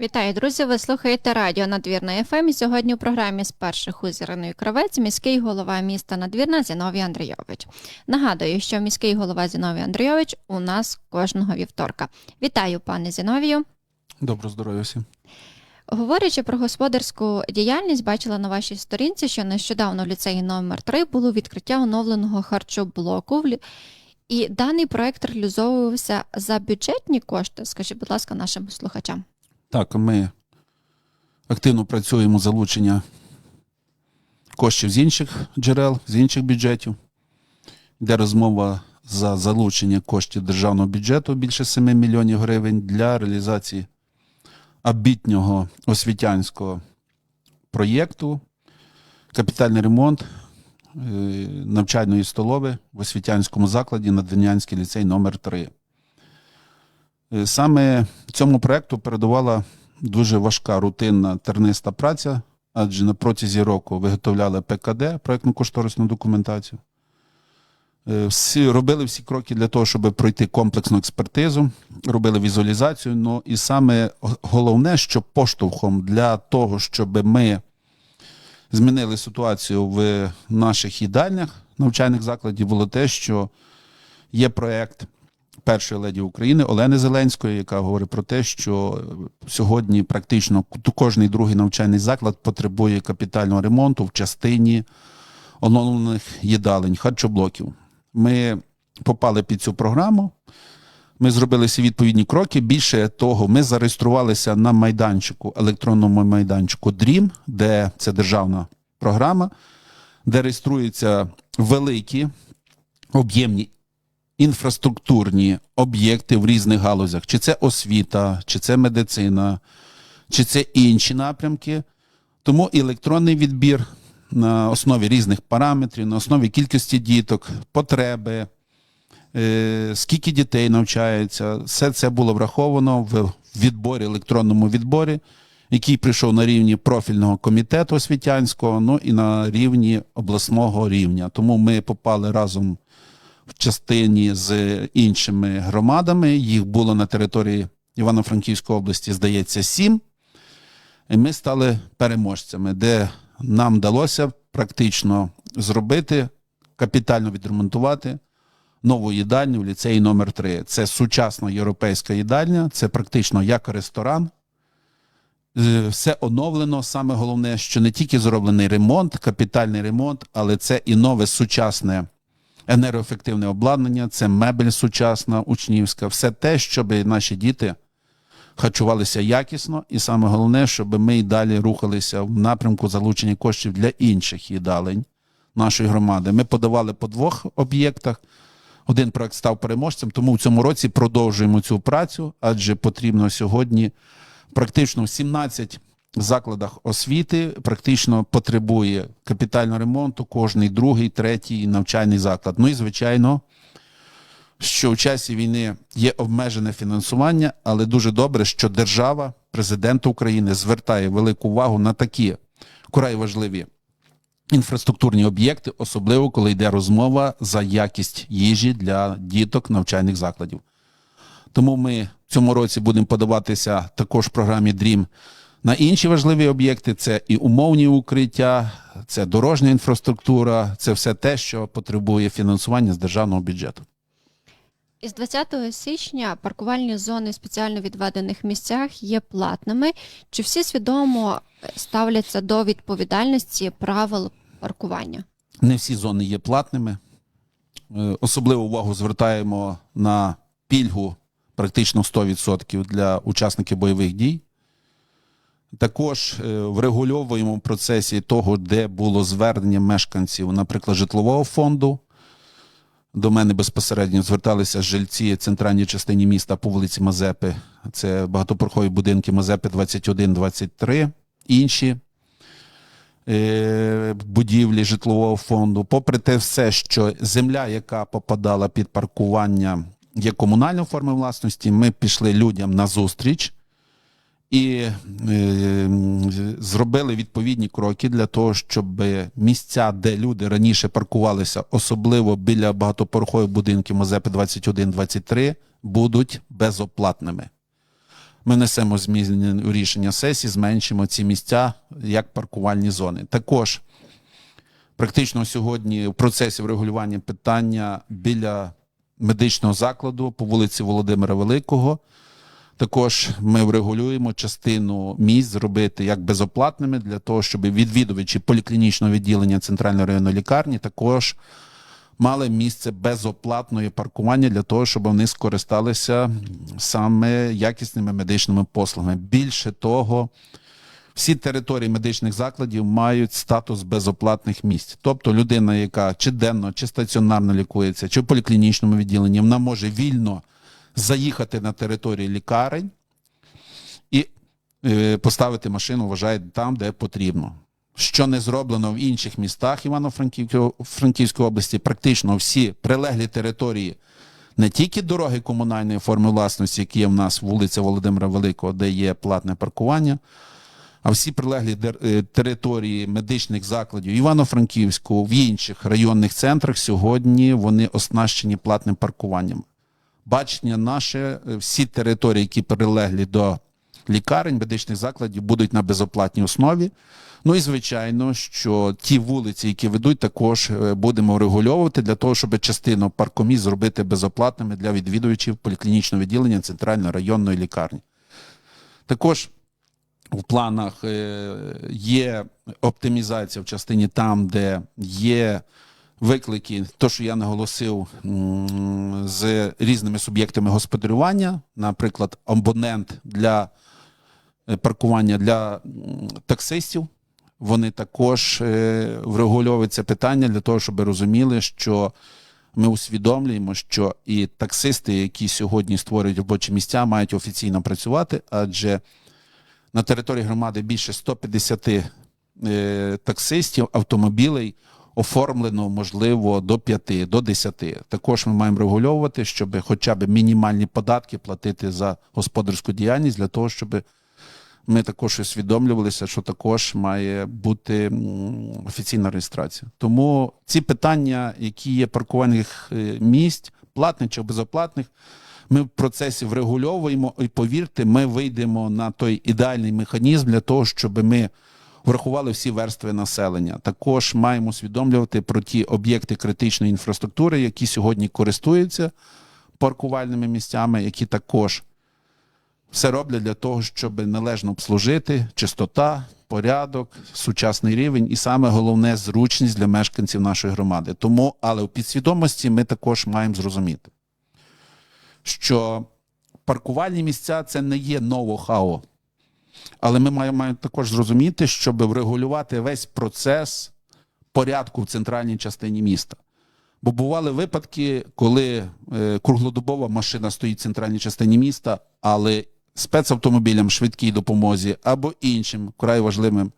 Вітаю, друзі! Ви слухаєте радіо Надвірна ФМ. І сьогодні у програмі з перших Іриною Кравець міський голова міста Надвірна Зіновій Андрійович. Нагадую, що міський голова Зіновій Андрійович у нас кожного вівторка. Вітаю, пане Зіновію. Добро здоров'я всім. Говорячи про господарську діяльність, бачила на вашій сторінці, що нещодавно в ліцеї номер 3 було відкриття оновленого харчоблоку. в І даний проект реалізовувався за бюджетні кошти. Скажіть, будь ласка, нашим слухачам. Так, ми активно працюємо залучення коштів з інших джерел, з інших бюджетів. Йде розмова за залучення коштів державного бюджету більше 7 мільйонів гривень для реалізації обітнього освітянського проєкту, капітальний ремонт е, навчальної столови в освітянському закладі на Надвірнянський ліцей номер 3 Е, Саме цьому проекту передувала дуже важка рутинна терниста праця, адже на протязі року виготовляли ПКД, проєктно-кошторисну документацію. Е, Всі, робили всі кроки для того, щоб пройти комплексну експертизу, робили візуалізацію. Ну і саме головне, що поштовхом для того, щоб ми змінили ситуацію в наших їдальнях навчальних закладів, було те, що є проєкт першої леді України Олени Зеленської, яка говорить про те, що сьогодні практично кожний другий навчальний заклад потребує капітального ремонту в частині оновлених їдалень, харчоблоків. Ми попали під цю програму. Ми зробили всі відповідні кроки. Більше того, ми зареєструвалися на майданчику, електронному майданчику DREAM, де це державна програма, де реєструються великі об'ємні інфраструктурні об'єкти в різних галузях, чи це освіта, чи це медицина, чи це інші напрямки. Тому електронний відбір на основі різних параметрів, на основі кількості діток, потреби, е, скільки дітей навчається, все це було враховано в відборі, електронному відборі, який прийшов на рівні профільного комітету освітянського, ну і на рівні обласного рівня. Тому ми попали разом в частині з іншими громадами. Їх було на території Івано-Франківської області, здається, сім. І ми стали переможцями, де нам вдалося практично зробити, капітально відремонтувати нову їдальню в ліцеї номер 3 Це сучасна європейська їдальня, це практично як ресторан. Е, Все оновлено. Саме головне, що не тільки зроблений ремонт, капітальний ремонт, але це і нове сучасне енергоефективне обладнання, це мебель сучасна, учнівська, все те, щоб наші діти харчувалися якісно, і саме головне, щоб ми й далі рухалися в напрямку залучення коштів для інших їдалень нашої громади. Ми подавали по двох об'єктах. Один проект став переможцем, тому в цьому році продовжуємо цю працю, адже потрібно сьогодні практично 17 закладах освіти практично потребує капітального ремонту кожний другий, третій навчальний заклад. Ну і звичайно, що в часі війни є обмежене фінансування, але дуже добре, що держава, президент України звертає велику увагу на такі вкрай важливі інфраструктурні об'єкти, особливо коли йде розмова за якість їжі для діток навчальних закладів. Тому ми в цьому році будемо подаватися також програмі DREAM на інші важливі об'єкти: це і умовні укриття, це дорожня інфраструктура, це все те, що потребує фінансування з державного бюджету. Із 20 січня паркувальні зони в спеціально відведених місцях є платними. Чи всі свідомо ставляться до відповідальності правил паркування? Не всі зони є платними. Е, Особливу увагу звертаємо на пільгу практично 100% для учасників бойових дій. Також е, врегульовуємо в процесі того, де було звернення мешканців, наприклад, житлового фонду. До мене безпосередньо зверталися жильці центральній частині міста по вулиці Мазепи. Це багатоповерхові будинки Мазепи 21-23, інші е, будівлі житлового фонду. Попри те, все, що земля, яка попадала під паркування, є комунальною формою власності, ми пішли людям на зустріч і е, зробили відповідні кроки для того, щоб місця, де люди раніше паркувалися, особливо біля багатоповерхових будинків Мазепи 21-23, будуть безоплатними. ми несемо зміни рішення сесії, зменшимо ці місця як паркувальні зони. Також практично сьогодні в процесі врегулювання питання біля медичного закладу по вулиці Володимира Великого. Також ми врегулюємо частину місць зробити як безоплатними для того, щоб відвідувачі поліклінічного відділення центральної районної лікарні також мали місце безоплатної паркування для того, щоб вони скористалися саме якісними медичними послугами. Більше того, всі території медичних закладів мають статус безоплатних місць. Тобто людина, яка чи денно, чи стаціонарно лікується, чи в поліклінічному відділенні, вона може вільно заїхати на територію лікарень і е, поставити машину, вважає, там, де потрібно. Що не зроблено в інших містах Івано-Франківської Франківської області, практично всі прилеглі території, не тільки дороги комунальної форми власності, які є в нас вулиця Володимира Великого, де є платне паркування, а всі прилеглі е, території медичних закладів Івано-Франківську, в інших районних центрах сьогодні вони оснащені платним паркуванням. Бачення наше, е, всі території, які прилеглі до лікарень, медичних закладів, будуть на безоплатній основі. Ну і звичайно, що ті вулиці, які ведуть, також е, будемо регульовувати для того, щоб частину паркоміст зробити безоплатними для відвідувачів поліклінічного відділення центральної районної лікарні. Також в планах е, є оптимізація в частині там, де є виклики, то, що я наголосив з різними суб'єктами господарювання, наприклад, абонент для е, паркування для таксистів. Вони також е, врегульовують це питання для того, щоб розуміли, що ми усвідомлюємо, що і таксисти, які сьогодні створюють робочі місця, мають офіційно працювати, адже на території громади більше 150 е, таксистів, автомобілей оформлено, можливо, до 5, до 10. Також ми маємо регульовувати, щоб хоча б мінімальні податки платити за господарську діяльність для того, щоб ми також усвідомлювалися, що також має бути офіційна реєстрація. Тому ці питання, які є паркувальних е, місць, платних чи безоплатних, ми в процесі врегульовуємо, і повірте, ми вийдемо на той ідеальний механізм для того, щоб ми врахували всі верстви населення. Також маємо усвідомлювати про ті об'єкти критичної інфраструктури, які сьогодні користуються паркувальними місцями, які також все роблять для того, щоб належно обслужити чистота, порядок, сучасний рівень і саме головне зручність для мешканців нашої громади. Тому, але в підсвідомості ми також маємо зрозуміти, що паркувальні місця це не є ноу-хау. Але ми маємо, маємо також зрозуміти, щоб врегулювати весь процес порядку в центральній частині міста. Бо бували випадки, коли е, круглодобова машина стоїть в центральній частині міста, але спецавтомобілям швидкій допомозі або іншим вкрай важливим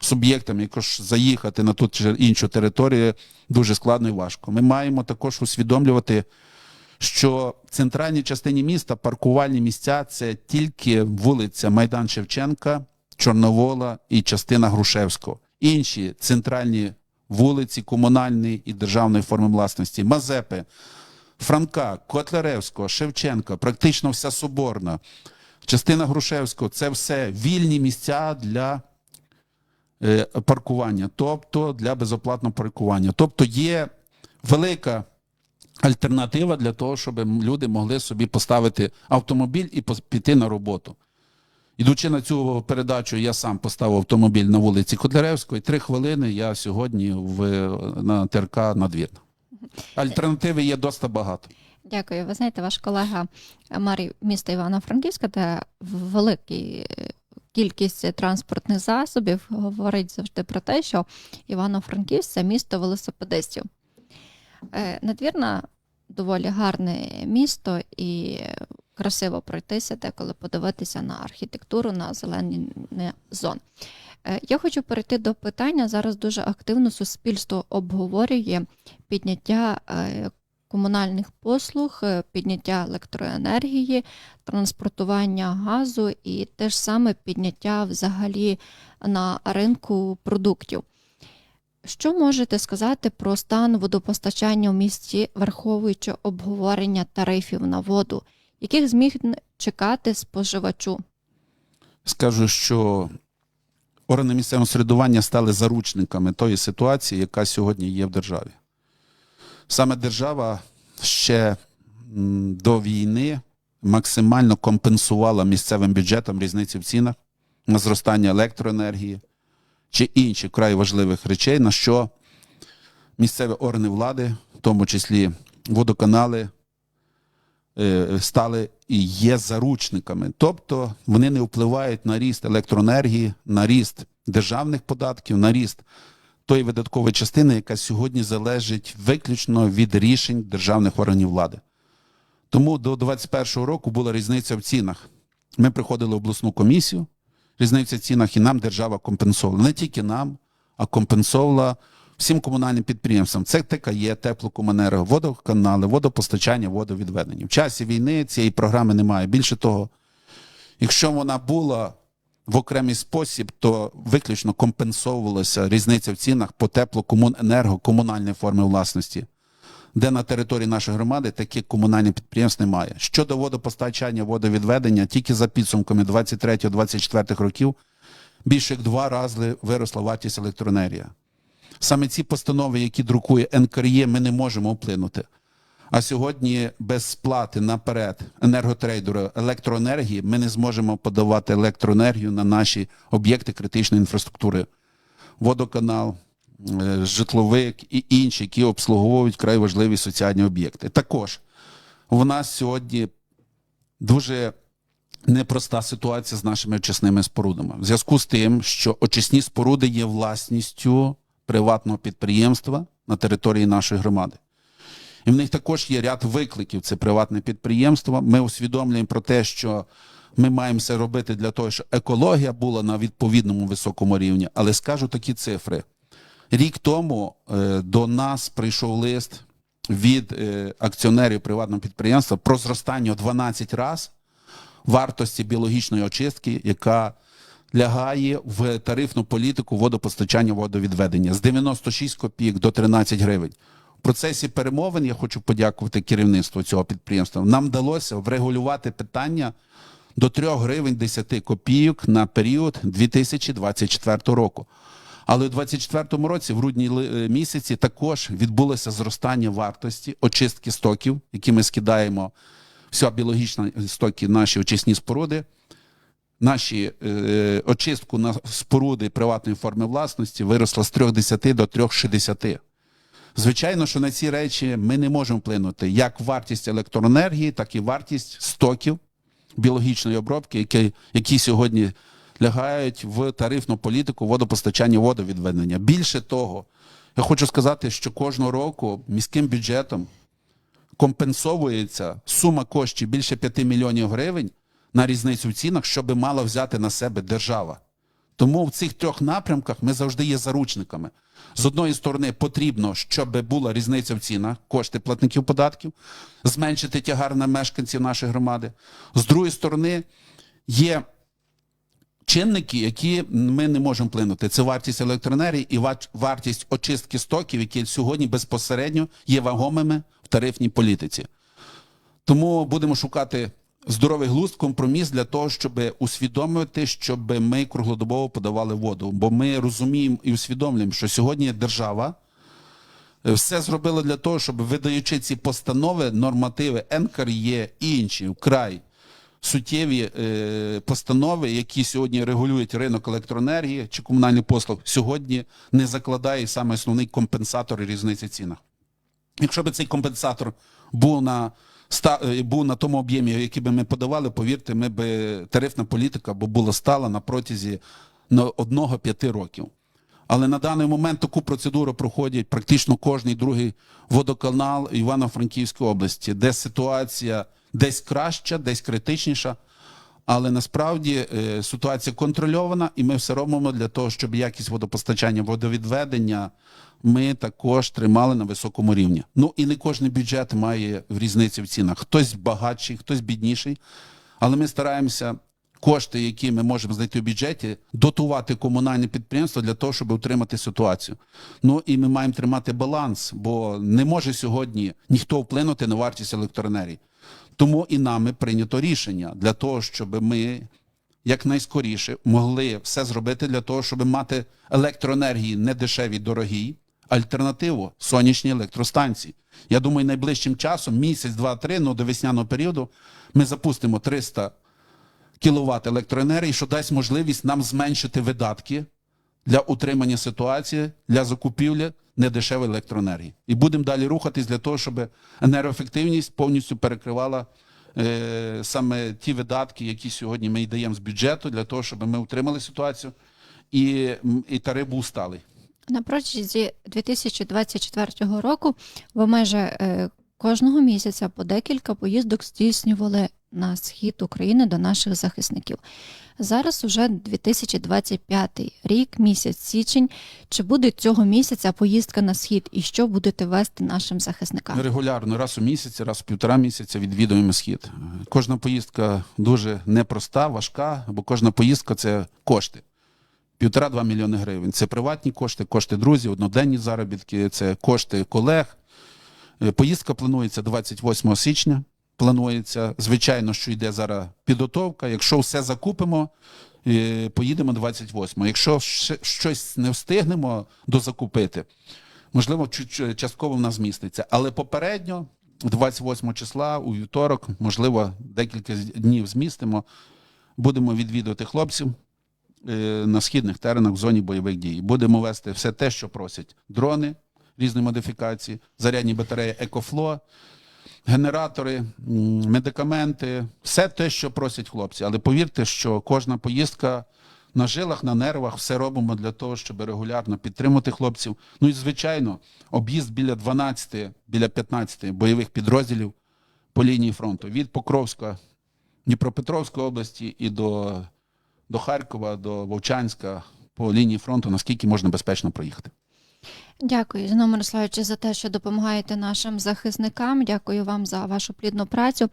суб'єктам, якось заїхати на ту чи іншу територію дуже складно і важко. Ми маємо також усвідомлювати, що в центральній частині міста паркувальні місця це тільки вулиця Майдан Шевченка, Чорновола і частина Грушевського. Інші центральні вулиці комунальної і державної форми власності, Мазепи, Франка, Котляревського, Шевченка, практично вся Соборна, частина Грушевського це все вільні місця для е, паркування, тобто для безоплатного паркування. Тобто є велика альтернатива для того, щоб люди могли собі поставити автомобіль і піти на роботу. Ідучи на цю передачу, я сам поставив автомобіль на вулиці Котляревської. Три хвилини я сьогодні в, на ТРК надвірна. Альтернативи є досить багато. Дякую. Ви знаєте, ваш колега мер міста Івано-Франківська, де велика кількість транспортних засобів, говорить завжди про те, що Івано-Франківськ це місто велосипедистів. Е, Надвірна доволі гарне місто і красиво пройтися, деколи подивитися на архітектуру, на зелені зон. Е, Я хочу перейти до питання. Зараз дуже активно суспільство обговорює підняття е, комунальних послуг, е, підняття електроенергії, транспортування газу і те ж саме підняття взагалі на ринку продуктів. Що можете сказати про стан водопостачання в місті, враховуючи обговорення тарифів на воду, яких зміг чекати споживачу. Скажу, що органи місцевого самоврядування стали заручниками тої ситуації, яка сьогодні є в державі. Саме держава ще до війни максимально компенсувала місцевим бюджетам різниці в цінах на зростання електроенергії чи інших вкрай важливих речей, на що місцеві органи влади, в тому числі водоканали, е, стали і є заручниками. Тобто вони не впливають на ріст електроенергії, на ріст державних податків, на ріст тої видаткової частини, яка сьогодні залежить виключно від рішень державних органів влади. Тому до 2021 року була різниця в цінах. Ми приходили в обласну комісію, різниця в цінах, і нам держава компенсовувала. Не тільки нам, а компенсовувала всім комунальним підприємствам. Це ТКЄ, теплокомуненерго, водоканали, водопостачання, водовідведення. В часі війни цієї програми немає. Більше того, якщо вона була в окремий спосіб, то виключно компенсовувалася різниця в цінах по теплокомуненерго, комунальної форми власності, де на території нашої громади таких комунальних підприємств немає. Щодо водопостачання, водовідведення, тільки за підсумками 23-24 років більше як два рази виросла вартість електроенергії. Саме ці постанови, які друкує НКРЄ, ми не можемо вплинути. А сьогодні без сплати наперед енерготрейдеру електроенергії ми не зможемо подавати електроенергію на наші об'єкти критичної інфраструктури. Водоканал, житловик і інші, які обслуговують край важливі соціальні об'єкти. Також у нас сьогодні дуже непроста ситуація з нашими очисними спорудами. В зв'язку з тим, що очисні споруди є власністю приватного підприємства на території нашої громади. І в них також є ряд викликів. Це приватне підприємство. Ми усвідомлюємо про те, що ми маємо все робити для того, щоб екологія була на відповідному високому рівні. Але скажу такі цифри. Рік тому е, до нас прийшов лист від е, акціонерів приватного підприємства про зростання у 12 разів вартості біологічної очистки, яка лягає в тарифну політику водопостачання водовідведення з 96 копійок до 13 гривень. В процесі перемовин я хочу подякувати керівництву цього підприємства. Нам вдалося врегулювати питання до 3 гривень 10 копійок на період 2024 року. Але у 2024 році, в грудні е, місяці, також відбулося зростання вартості очистки стоків, які ми скидаємо. Вся біологічна стоки, наші очисні споруди, наші е, очистку на споруди приватної форми власності виросла з 3,10 до 3,60. Звичайно, що на ці речі ми не можемо вплинути. Як вартість електроенергії, так і вартість стоків біологічної обробки, які, які сьогодні лягають в тарифну політику водопостачання водовідведення. Більше того, я хочу сказати, що кожного року міським бюджетом компенсовується сума коштів більше 5 мільйонів гривень на різницю в цінах, щоб мала взяти на себе держава. Тому в цих трьох напрямках ми завжди є заручниками. З одної сторони, потрібно, щоб була різниця в цінах, кошти платників податків, зменшити тягар на мешканців нашої громади. З другої сторони, є чинники, які ми не можемо вплинути. Це вартість електроенергії і вар- вартість очистки стоків, які сьогодні безпосередньо є вагомими в тарифній політиці. Тому будемо шукати здоровий глузд, компроміс для того, щоб усвідомити, щоб ми круглодобово подавали воду. Бо ми розуміємо і усвідомлюємо, що сьогодні держава е, все зробила для того, щоб видаючи ці постанови, нормативи НКРЄ і інші вкрай суттєві е, постанови, які сьогодні регулюють ринок електроенергії чи комунальних послуг, сьогодні не закладає саме основний компенсатор різниці цінах. Якщо б цей компенсатор був на е, був на тому об'ємі, який би ми подавали, повірте, ми би тарифна політика була стала на протязі одного-п'яти років. Але на даний момент таку процедуру проходять практично кожний другий водоканал Івано-Франківської області, де ситуація десь краща, десь критичніша. Але насправді е, ситуація контрольована, і ми все робимо для того, щоб якість водопостачання, водовідведення ми також тримали на високому рівні. Ну і не кожен бюджет має різниці в цінах. Хтось багатший, хтось бідніший. Але ми стараємося кошти, які ми можемо знайти в бюджеті, дотувати комунальне підприємство для того, щоб утримати ситуацію. Ну і ми маємо тримати баланс, бо не може сьогодні ніхто вплинути на вартість електроенергії. Тому і нами прийнято рішення для того, щоб ми якнайскоріше могли все зробити для того, щоб мати електроенергії не дешеві, дорогі, альтернативу сонячні електростанції. Я думаю, найближчим часом, місяць, два, три, ну до весняного періоду, ми запустимо 300 кВт електроенергії, що дасть можливість нам зменшити видатки для утримання ситуації, для закупівлі недешевої електроенергії. І будемо далі рухатись для того, щоб енергоефективність повністю перекривала е, саме ті видатки, які сьогодні ми даємо з бюджету, для того, щоб ми утримали ситуацію і, і тариф був сталий. На протязі 2024 року ви майже кожного місяця по декілька поїздок здійснювали на схід України до наших захисників. Зараз уже 2025 рік, місяць січень. Чи буде цього місяця поїздка на схід і що будете вести нашим захисникам? Регулярно, раз у місяць, раз в півтора місяця відвідуємо схід. Кожна поїздка дуже непроста, важка, бо кожна поїздка це кошти. Півтора-два мільйони гривень. Це приватні кошти, кошти друзів, одноденні заробітки, це кошти колег. Е, Поїздка планується 28 січня. Планується, звичайно, що йде зараз підготовка. Якщо все закупимо, е, поїдемо 28-го. Якщо щось не встигнемо дозакупити, можливо, частково в нас зміститься. Але попередньо, 28 числа, у вівторок, можливо, декілька днів змістимо, будемо відвідувати хлопців е, на східних теренах в зоні бойових дій. Будемо вести все те, що просять дрони різної модифікації, зарядні батареї Екофло, генератори, медикаменти, все те, що просять хлопці. Але повірте, що кожна поїздка на жилах, на нервах, все робимо для того, щоб регулярно підтримати хлопців. Ну і звичайно, об'їзд біля 12, біля 15 бойових підрозділів по лінії фронту від Покровська, Дніпропетровської області і до, до Харкова, до Вовчанська по лінії фронту, наскільки можна безпечно проїхати. Дякую, Зіно Мирославовичу, за те, що допомагаєте нашим захисникам. Дякую вам за вашу плідну працю.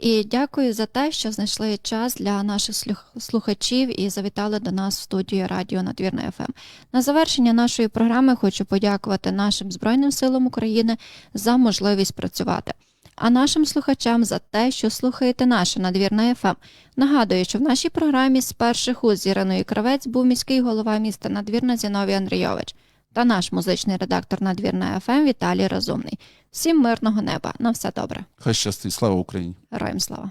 І дякую за те, що знайшли час для наших слухачів і завітали до нас в студію Радіо Надвірна ФМ. На завершення нашої програми хочу подякувати нашим Збройним силам України за можливість працювати. А нашим слухачам за те, що слухаєте наше надвірна ФМ. Нагадую, що в нашій програмі з перших уст з Іриною Кравець був міський голова міста Надвірна Зіновій Андрійович та наш музичний редактор надвірна ФМ Віталій Розумний. Всім мирного неба. На все добре. Хай щастить, слава Україні! Героям слава!